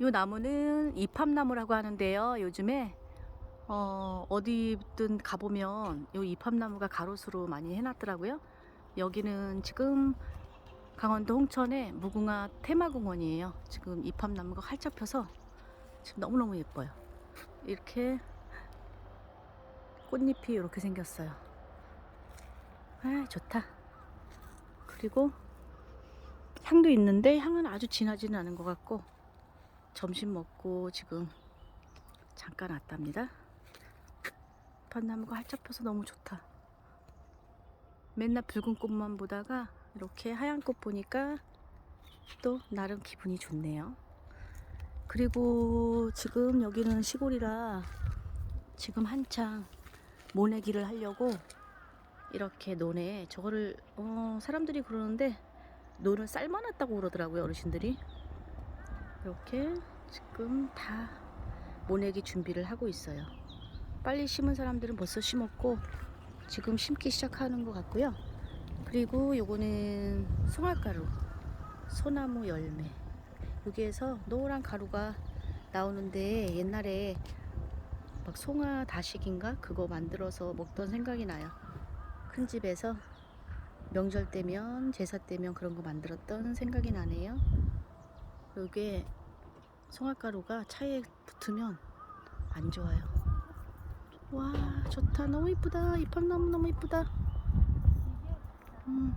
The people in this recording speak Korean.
이 나무는 이팝나무라고 하는데요. 요즘에 어, 어디든 가보면 이 이팝나무가 가로수로 많이 해놨더라고요. 여기는 지금 강원도 홍천의 무궁화 테마공원이에요. 지금 이팝나무가 활짝 펴서 지금 너무너무 예뻐요. 이렇게 꽃잎이 이렇게 생겼어요. 아, 좋다. 그리고 향도 있는데 향은 아주 진하지는 않은 것 같고 점심 먹고 지금 잠깐 왔답니다. 밭나무가 활짝 펴서 너무 좋다. 맨날 붉은 꽃만 보다가 이렇게 하얀 꽃 보니까 또 나름 기분이 좋네요. 그리고 지금 여기는 시골이라 지금 한창 모내기를 하려고 이렇게 논에 저거를 어, 사람들이 그러는데 논을 삶아놨다고 그러더라고요 어르신들이 이렇게 지금 다 모내기 준비를 하고 있어요. 빨리 심은 사람들은 벌써 심었고 지금 심기 시작하는 것 같고요. 그리고 요거는 송화가루 소나무 열매. 여기에서 노란 가루가 나오는데 옛날에 막 송화 다식인가? 그거 만들어서 먹던 생각이 나요. 큰 집에서 명절 때면 제사 때면 그런 거 만들었던 생각이 나네요. 요게 송화가루가 차에 붙으면 안 좋아요. 와 좋다 너무 이쁘다 이팝나무 너무 이쁘다. 음.